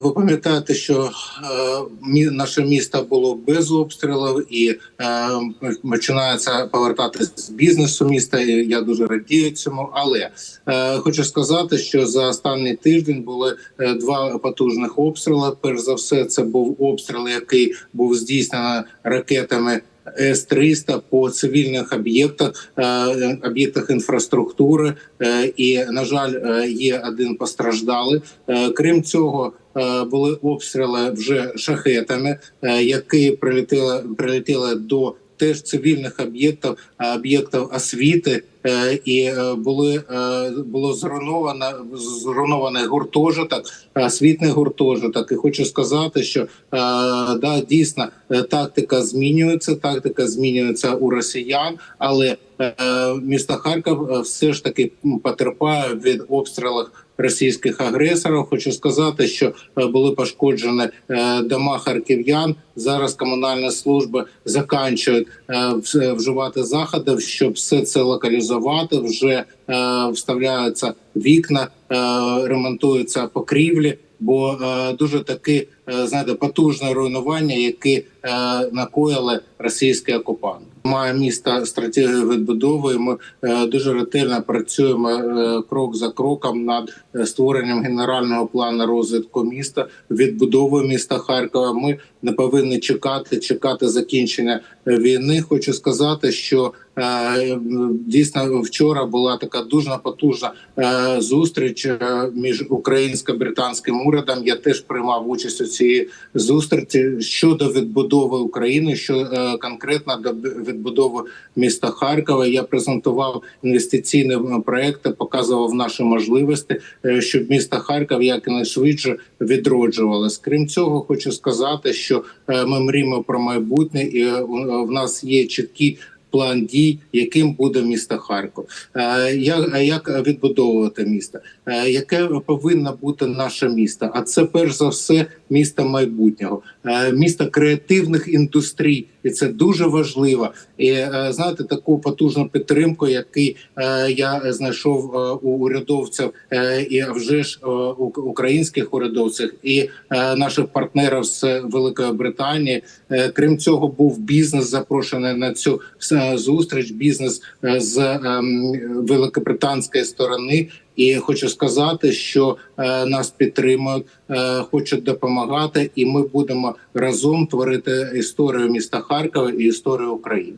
Ви пам'ятаєте, що е, наше місто було без обстрілів, і е, починається повертатись з бізнесу міста. і Я дуже радію цьому. Але е, хочу сказати, що за останній тиждень були е, два потужних обстріли. Перш за все, це був обстріл, який був здійснений ракетами. С-300 по цивільних об'єктах, е, об'єктах інфраструктури, е, і на жаль, е, є один постраждалий. Крім цього, були обстріли вже шахетами, які прилетіли прилетіли до теж цивільних об'єктів, об'єктів освіти, і е, були е, було зруйновано зруйнований гуртожиток, світний гуртожиток. І хочу сказати, що е, да дійсно е, тактика змінюється. Тактика змінюється у росіян, але е, місто Харків е, все ж таки потерпає від обстрілів російських агресорів. Хочу сказати, що е, були пошкоджені дома харків'ян. Зараз комунальні служби заканчують вживати заходи, щоб все це локалізувати. Вже вставляються вікна, ремонтуються покрівлі. Бо дуже таки знаєте, потужне руйнування, які е, накоїли російські окупанти. Має місто стратегію відбудови. і Ми е, дуже ретельно працюємо е, крок за кроком над е, створенням генерального плану розвитку міста, відбудови міста Харкова. Ми не повинні чекати, чекати закінчення е, війни. Хочу сказати, що е, дійсно вчора була така дуже потужна е, зустріч е, між українсько-британським урядом. Я теж приймав участь у цій зустрічі щодо відбудови України, що е, конкретно до відбудови міста Харкова. Я презентував інвестиційні проекти, показував наші можливості, е, щоб місто Харків якнайшвидше відроджувалось. Крім цього, хочу сказати, що е, ми мріємо про майбутнє, і в нас є чіткий план дій, яким буде місто Харків. Е, Як, як відбудовувати місто? Е, Яке повинно бути наше місто? А це перш за все місто майбутнього, е, місто креативних індустрій, і це дуже важливо. І е, знаєте, таку потужну підтримку, який е, я знайшов е, у урядовців, і вже ж українських урядовців і наших партнерів з Великої Британії. Крім цього, був бізнес запрошений на цю зустріч. Бізнес з ем, великобританської сторони. І хочу сказати, що е, нас підтримують, е, хочуть допомагати, і ми будемо разом творити історію міста Харкова і історію України.